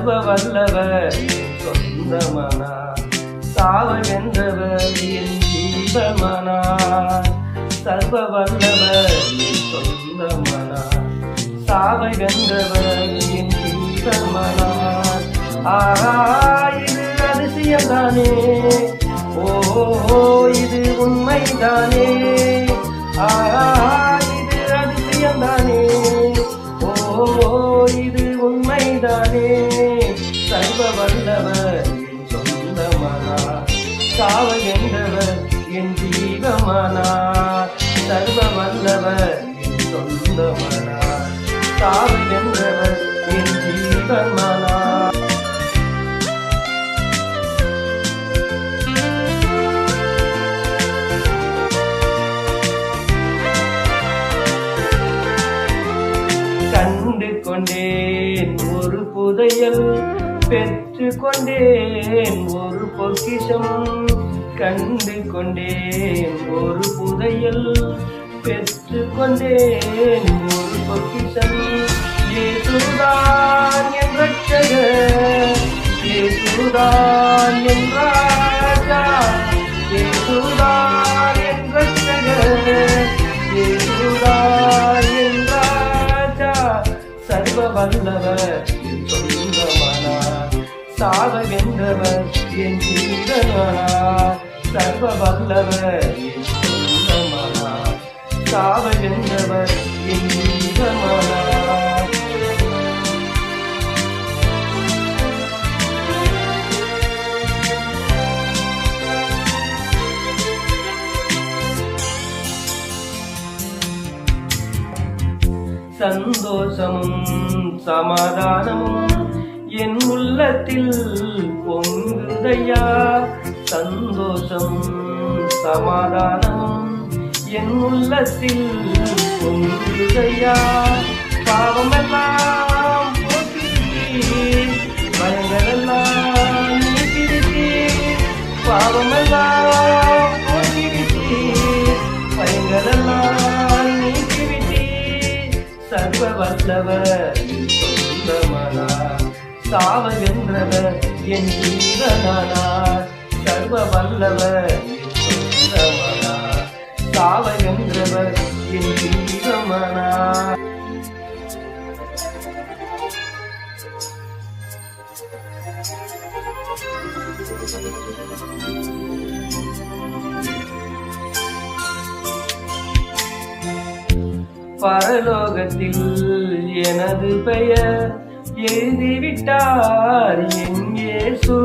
சர்வ வல்லவர். சொந்தமனா சாவ வென்றவர் என் சர்வ வல்லவர் சொந்தமனா சாவை வென்றவர் என் இது அதிசயம்தானே ஓ இது உண்மைதானே ஆஹா சாவ என்றவர் என் ஜீவமானா சர்வ வல்லவர் என் சொந்தமானா சாவ என்றவர் என் ஜீவமானா கண்டு கொண்டேன் ஒரு புதையல் பெற்று கொண்டேன் ஒரு பொக்கிஷம் கண்டு கொண்டேன் ஒரு புதையல் பெற்று கொண்டேன் ஒரு பொக்கிஷம் ஏசுதான் என் ரட்சக ஏசுதான் என் ராஜா. ஏசுதான் என் ரட்சக ஏசுதான் என் ராஜா. சர்வ வல்லவர். என் சாவ வென்றவர் என் ஜீவனானா சர்வ வல்லவர் என் சொந்தமானா சாவ வென்றவர் என் ஜீவனானா சந்தோஷமும் சமாதானமும் என் உள்ளத்தில் பொங்குதையா? சந்தோஷம் சமாதானம். என் உள்ளத்தில் பொங்குதையா? பாவமெல்லாம் போக்கிடுத்தீர் பயங்களெல்லாம் பாவமெல்லாம் போக்கிடுத்தீர் பயங்களெல்லாம் நீக்கிவிட்டீர். சர்வ வல்லவர் சொந்தமா சாவ என் ஜீவனானார் சர்வ வல்லவர் சொந்தமனா என் ஜீவமனார் பரலோகத்தில் எனது பெயர் எழுதிவிட்டார் என் இயேசு.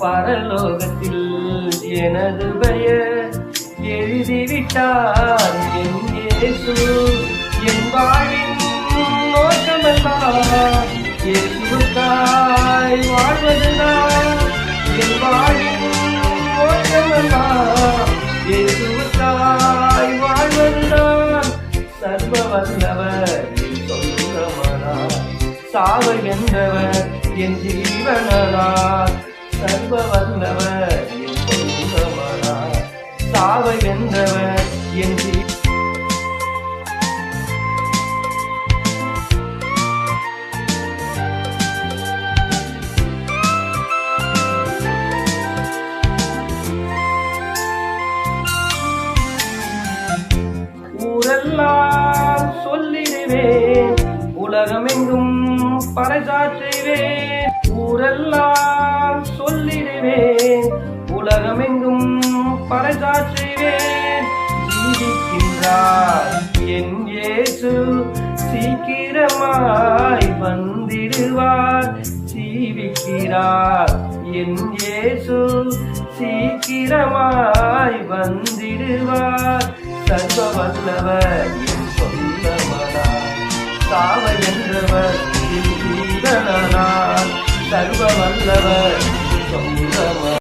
பரலோகத்தில் எனது பெயர் எழுதிவிட்டார் என் இயேசு. என் வாழின் நோக்கமெல்லாம் சாவ என்றவர் என் ஜீவனனா சர்வ வல்லவர் என் சொந்தமனா என்றவர் என் பறைசாற்றுவேன் ஊரெல்லாம் சொல்லிடுவேன் உலகமெங்கும் பறைசாற்றுவேன் ஜீவிக்கின்றார் என் இயேசு சீக்கிரமாய் வந்திடுவார். ஜீவிக்கிறார் என் இயேசு சீக்கிரமாய் வந்திடுவார். சர்வ வல்லவர் என் சொந்தமனா சாவ சரணனார் சர்வ வல்லவர்